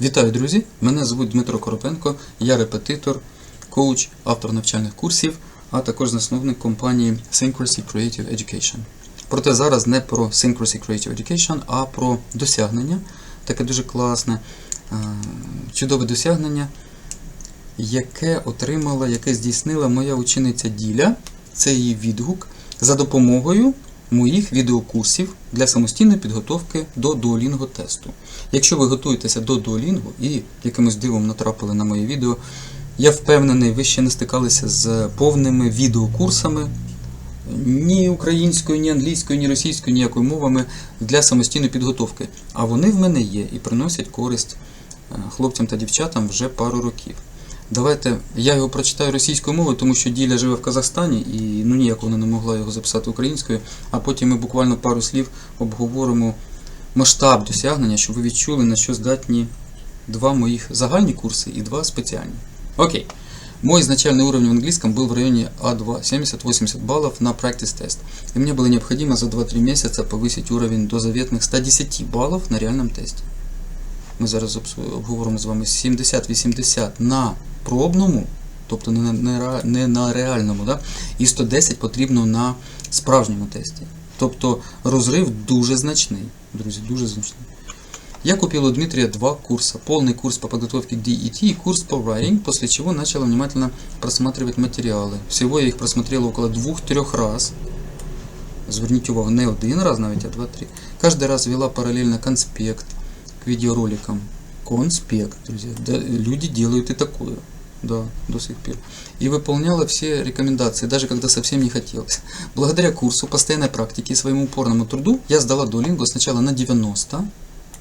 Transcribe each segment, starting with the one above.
Вітаю, друзі! Мене звуть Дмитро Коропенко, я репетитор, коуч, автор навчальних курсів, а також засновник компанії Syncrasy Creative Education. Проте зараз не про Syncrasy Creative Education, а про досягнення, таке дуже класне, е, чудове досягнення, яке отримала, яке здійснила моя учениця Діля. Це її відгук за допомогою моїх відеокурсів для самостійної підготовки до Duolingo тесту. Якщо ви готуєтеся до Duolingo і якимось дивом натрапили на моє відео, я впевнений, ви ще не стикалися з повними відеокурсами ні українською, ні англійською, ні російською, ніякою мовами для самостійної підготовки. А вони в мене є і приносять користь е, хлопцям та дівчатам вже пару років. Давайте я його прочитаю російською мовою, тому що Діля живе в Казахстані і ну ніяк вона не могла його записати українською. А потім ми буквально пару слів обговоримо масштаб досягнення, щоб ви відчули, на що здатні два моих загальні курсы и два специальные. Окей. Мой изначальный уровень в английском был в районе А2, 70-80 баллов на practice тест. И мне было необходимо за 2-3 месяца повысить уровень до заветных 110 баллов на реальном тесті. Ми зараз обс- обговоримо з вами 70-80 на пробному, тобто не на, не ра- не на реальному, да? і 110 потрібно на справжньому тесті. Тобто розрив дуже значний, друзі, дуже значний. Я купил у Дмитрия два курса. Полный курс по подготовке к DET и курс по writing, после чего начала внимательно просматривать материалы. Всего я их просмотрел около двух-трех раз. Зверніть увагу, не один раз навіть, а два-три. Каждый раз вела параллельно конспект к видеороликам. Конспект, друзья. Да, люди делают и такое. Да, до сих пор. И выполняла все рекомендации, даже когда совсем не хотелось. Благодаря курсу, постоянной практике и своему упорному труду я сдала Duolingo сначала на 90,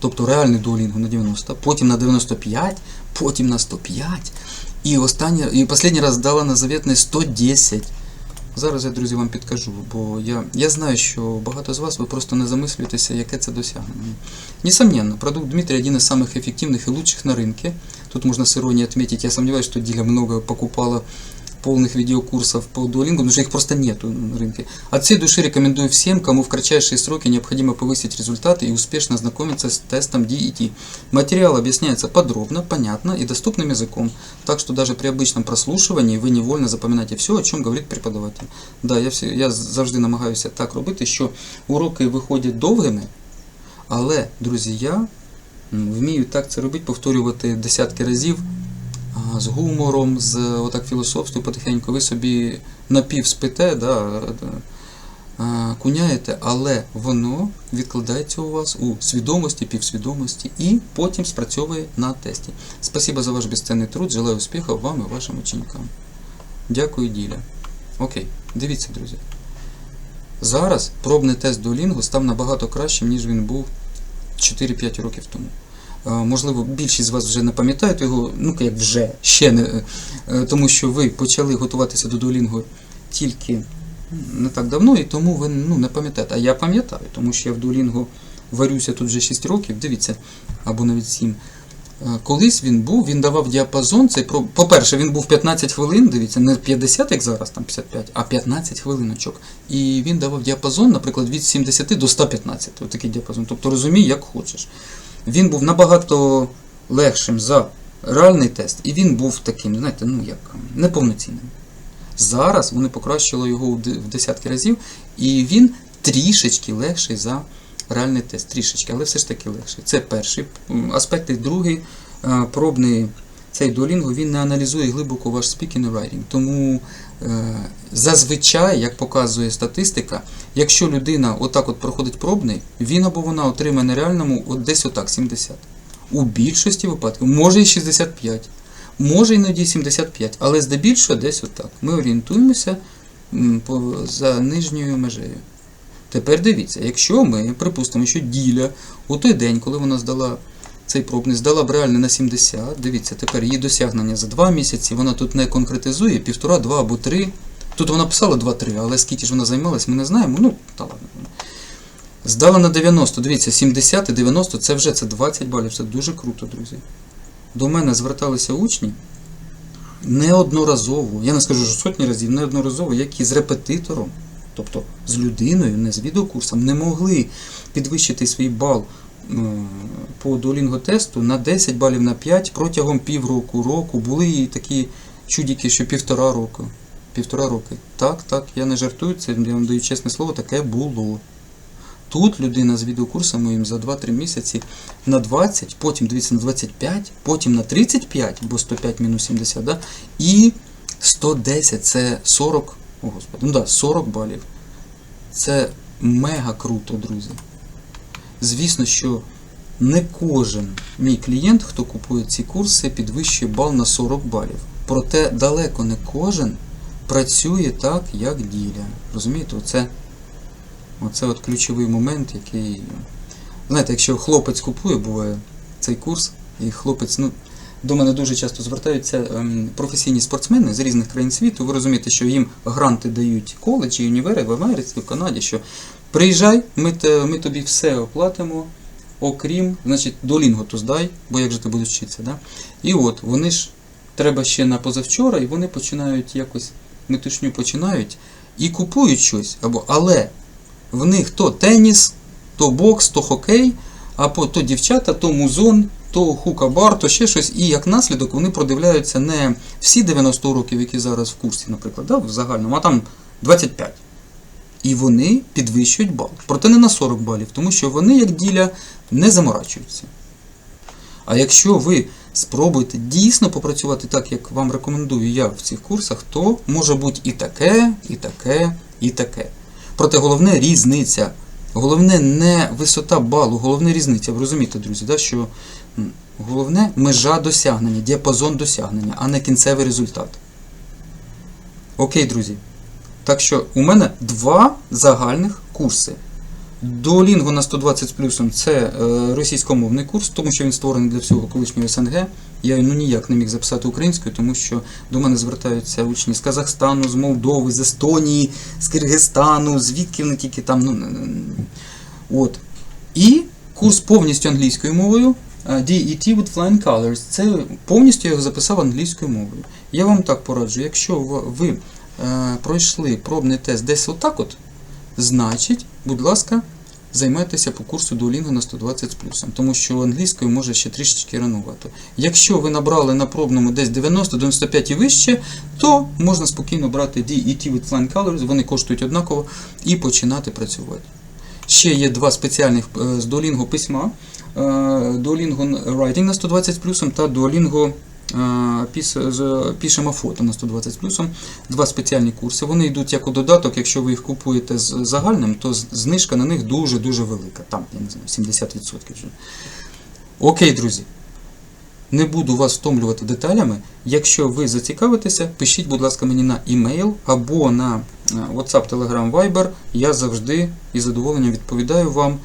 тобто реальний Duolingo на 90, потім на 95, потім на 105, і останній, і останній раз здала на заветний 110. Зараз я, друзі, вам підкажу, бо я, я знаю, що багато з вас ви просто не замислюєтеся, яке це досягнення. Несомненно, продукт Дмитрия один из самых эффективных и лучших на рынке. Тут можно с иронией отметить, я сомневаюсь, что Диля много покупала полных видеокурсов по Duolingo, потому что их просто нету на рынке. От всей души рекомендую всем, кому в кратчайшие сроки необходимо повысить результаты и успешно ознакомиться с тестом DET. Материал объясняется подробно, понятно и доступным языком, так что даже при обычном прослушивании вы невольно запоминаете все, о чем говорит преподаватель. Да, я, всі, я завжди намагаюся так робити, що уроки виходять довгими, але, друзі, я м, вмію так це робити, повторювати десятки разів з гумором, з отак філософствою потихеньку. Ви собі напів спите, да, куняєте, але воно відкладається у вас у свідомості, півсвідомості і потім спрацьовує на тесті. Спасибо за ваш безцінний труд, желаю успіху вам і вашим ученикам. Дякую, Діля. Окей, дивіться, друзі. Зараз пробний тест Duolingo став набагато кращим, ніж він був 4-5 років тому. Е, Можливо, більшість з вас вже не пам'ятають його, ну як вже, ще не, е, тому що ви почали готуватися до Duolingo тільки не так давно, і тому ви ну, не пам'ятаєте. А я пам'ятаю, тому що я в Duolingo варюся тут вже 6 років, дивіться, або навіть 7. Е, Колись він був, він давав діапазон. Про по-перше, він був 15 хвилин, дивіться, не 50, як зараз, там 55, а 15 хвилиночок. І він давав діапазон, наприклад, від 70 до 115. Ось такий діапазон. Тобто розумій, як хочеш. Він був набагато легшим за реальний тест, і він був таким, знаєте, ну як неповноцінним. Зараз вони покращили його в десятки разів, і він трішечки легший за реальний тест. Трішечки, але все ж таки легший. Це перший аспект. І другий е, пробний цей Duolingo, він не аналізує глибоко ваш speaking і writing. Тому е, зазвичай, як показує статистика, якщо людина отак от проходить пробний, він або вона отримає на реальному от десь отак 70. У більшості випадків, може і 65, може іноді 75, але здебільшого десь отак. Ми орієнтуємося за нижньою межею. Тепер дивіться, якщо ми припустимо, що діля у той день, коли вона здала цей пробний, здала б реально на 70, дивіться, тепер її досягнення за 2 місяці, вона тут не конкретизує, півтора, два або три. Тут вона писала 2-3, але скільки ж вона займалась, ми не знаємо. Ну, та ладно. Здала на 90, дивіться, 70 і 90 це вже це 20 балів, це дуже круто, друзі. До мене зверталися учні неодноразово, я не скажу, що сотні разів, неодноразово, які з репетитором, тобто з людиною, не з відеокурсом, не могли підвищити свій бал по Duolingo тесту на 10 балів на 5 протягом півроку, року. Були і такі чудики, що півтора року. Півтора роки. Так, так, я не жартую, це я вам даю чесне слово, таке було. Тут людина з відеокурсом моїм за 2-3 місяці на 20, потім дивіться на 25, потім на 35, бо 105 мінус 70, да? і 110 це 40, о господи, ну да, 40 балів. Це мега круто, друзі. Звісно, що не кожен мій клієнт, хто купує ці курси, підвищує бал на 40 балів. Проте далеко не кожен працює так, як діля. Розумієте, оце, оце от ключовий момент, який. Знаєте, якщо хлопець купує, буває цей курс, і хлопець, ну, до мене дуже часто звертаються ем, професійні спортсмени з різних країн світу. Ви розумієте, що їм гранти дають коледжі, універи в Америці, в Канаді, що приїжджай, ми, ми тобі все оплатимо, окрім, значить, долінго то здай, бо як же ти будеш вчитися, да? І от, вони ж треба ще на позавчора, і вони починають якось метушню починають і купують щось, або, але в них то теніс, то бокс, то хокей, або то дівчата, то музон, то хука-бар, то ще щось. І як наслідок вони продивляються не всі 90 уроків, які зараз в курсі, наприклад, да, в загальному, а там 25. І вони підвищують бал. Проте не на 40 балів, тому що вони, як діля, не заморачуються. А якщо ви спробуєте дійсно попрацювати так, як вам рекомендую я в цих курсах, то може бути і таке, і таке, і таке. Проте головне різниця. Головне не висота балу, головне різниця. Ви розумієте, друзі, да, що головне межа досягнення, діапазон досягнення, а не кінцевий результат. Окей, друзі. Так що у мене два загальних курси. Duolingo на 120 з плюсом це е, російськомовний курс, тому що він створений для всього колишнього СНГ. Я ну ніяк не міг записати українською, тому що до мене звертаються учні з Казахстану, з Молдови, з Естонії, з Киргизстану, звідки вони тільки там. Ну, от. І курс повністю англійською мовою. е, DET with Flying Colors. Це повністю я його записав англійською мовою. Я вам так пораджу, якщо ви е, пройшли пробний тест десь отак от, значить, будь ласка, займайтеся по курсу Duolingo на 120 з плюсом, тому що англійською може ще трішечки ранувато. Якщо ви набрали на пробному десь 90-95 і вище, то можна спокійно брати DET with Flying Colors, вони коштують однаково, і починати працювати. Ще є два спеціальних е, з Duolingo письма. е, Duolingo Writing на 120 з плюсом та Duolingo пишемо фото на 120 з плюсом. Два спеціальні курси. Вони йдуть як у додаток, якщо ви їх купуєте з загальним, то знижка на них дуже-дуже велика. Там, я не знаю, 70% вже. Окей, друзі. Не буду вас втомлювати деталями. Якщо ви зацікавитеся, пишіть, будь ласка, мені на email або на е, WhatsApp, Telegram, Viber. Я завжди із задоволенням відповідаю вам.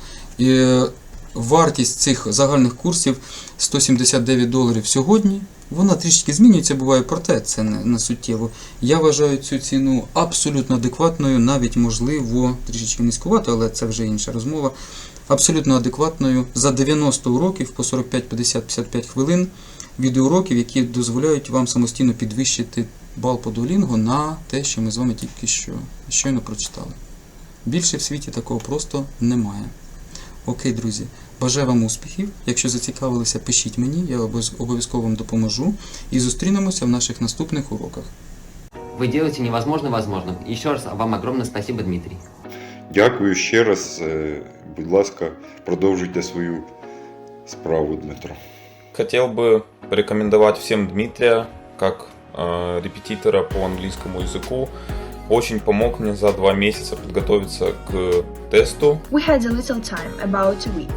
Вартість цих загальних курсів 179 доларів сьогодні. Вона трішки змінюється, буває, проте це не, не суттєво. Я вважаю цю ціну абсолютно адекватною, навіть можливо трішечки низькувато, але це вже інша розмова. Абсолютно адекватною за 90 уроків по 45, 50, 55 хвилин відеоуроків, які дозволяють вам самостійно підвищити бал по Duolingo на те, що ми з вами тільки що щойно прочитали. Більше в світі такого просто немає. Окей, друзі, бажаю вам успіхів. Якщо зацікавилися, пишіть мені, я обов'яз- обов'язково вам допоможу. І зустрінемося в наших наступних уроках. Вы делаете невозможное возможным. Еще раз вам огромное спасибо, Дмитрий. Дякую ще раз. Е, Будь ласка, продовжуйте свою справу, Дмитро. Хотел бы порекомендовать всем Дмитрия как э, репетитора по английскому языку. Очень помог мне за два месяца подготовиться к тесту. We had a little time, about a week.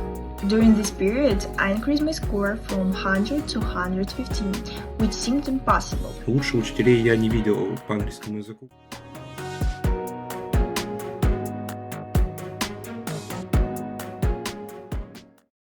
During this period, I increased my score from 100 to 115, which seemed impossible. Лучше учителей я не видел по английскому языку.